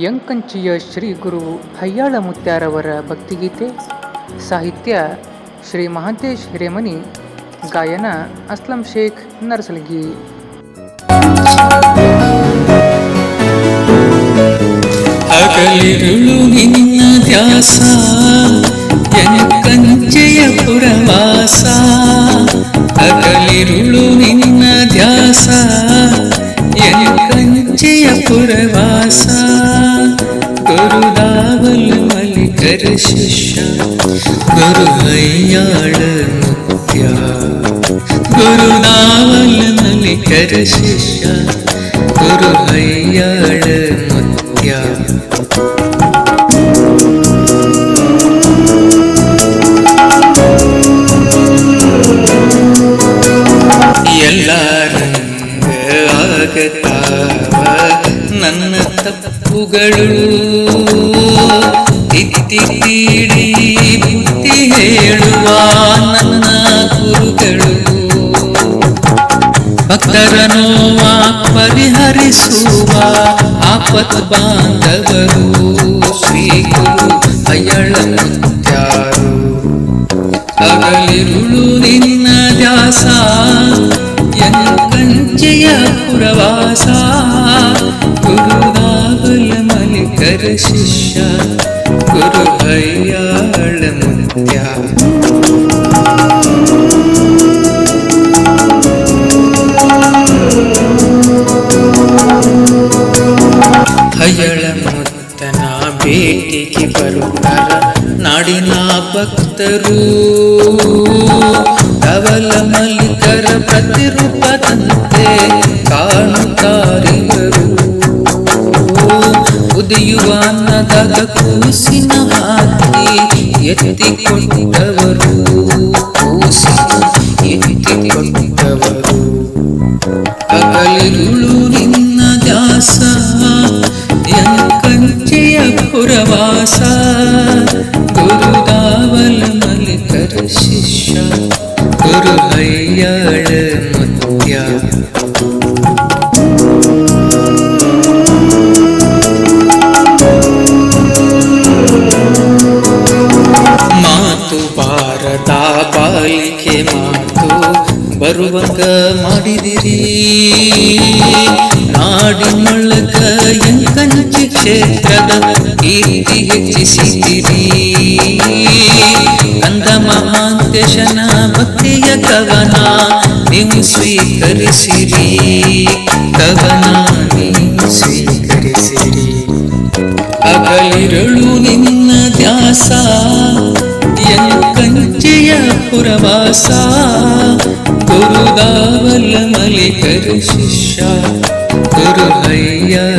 ಯಂಕಂಚಿಯ ಶ್ರೀ ಗುರು ಹಯ್ಯಾಳ ಮುತ್ಯಾರವರ ಭಕ್ತಿಗೀತೆ, ಸಾಹಿತ್ಯ ಶ್ರೀ ಮಹಾಂತೇಶ್ ಹಿರೇಮನಿ, ಗಾಯನ ಅಸ್ಲಂ ಶೇಖ್ ನರಸಲಗಿ. ಅಗಲಿರುಳು ನಿನ್ನ ಧ್ಯಾಸ ഗുരുദാവൽ മലികര ശിഷ ഗുരുഹയ്യാൾ മുക്യ ഗുരുദാവൽ മലികര ശിഷ ഗുരുഹയ്യാൾ മുക്യ എല്ലാരും ತಪ್ಪುಗಳು. ತಿತ್ತಿ ತೀಡಿ ಬುದ್ಧಿ ಹೇಳುವ ನನ್ನ ಗುರುಗಳು. ಭಕ್ತರ ನೋವ ಪರಿಹರಿಸುವ ಆಪತ್ ಬಾಂಧವರು. ಶ್ರೀ ಗುರು ಅಯ್ಯಳ ಮುತ್ಯಾರು. ಹಗಲಿರುಳು ನಿನ್ನ ಎನ್ನು ಕಂಚೆಯ ಪುರವಾಸ. ಗುರುದಾಗಲ ಮಲಿಕರ ಶಿಷ್ಯ ಗುರು ಅಯ್ಯಾಳ ಮುತ್ಯ ಹಯಳ ಮುತ್ತನ ಭೇಟಿಗೆ ಬರುತ್ತರ ನಾಡಿನ ಭಕ್ತರು ಕವಲ ಮಲ್ಲಿಕರ ಪ್ರತಿರೂಪದಂತೆ ಕಾಣುತ್ತಾರಿವರು ಉದಿಯುವ ಅನ್ನದಾಗ ಕೂಸಿನ ಹಾಕಿ ಎತ್ತಿಕೊಟ್ಟವರು ಕೂಸಿನ ಎತ್ತಿಕೊಟ್ಟವರು ಹಗಲಿರುಳು ನಿನ್ನ ದಾಸ ಕಂಚೆಯ ಪುರವಾಸ ಬಾಲಿಕೆ ಮಾತು ಬರುವಾಗ ಮಾಡಿದಿರಿ. ನಾಡಿನೊಳಗ ಎಂಕಂಚಿ ಕ್ಷೇತ್ರದ ಕೀರ್ತಿ ಹೆಚ್ಚಿಸಿದಿರಿ ಕಂದ ಮಹಾಂತೇಶನ ಭಕ್ತಿಯ ಕವನ ನೀವು ಸ್ವೀಕರಿಸಿರಿ. ಕವನ ನೀವು ಸ್ವೀಕರಿಸಿರಿ. ಅಗಲಿರಳು ನಿನ್ನ ದ್ಯಾಸ ಕಂಚೆಯ ಪುರವಾಸ ಗುರುದಾವಲ ಮಲಿಕರ ಶಿಷ್ಯ ಗುರು ಹಯ್ಯಾಳ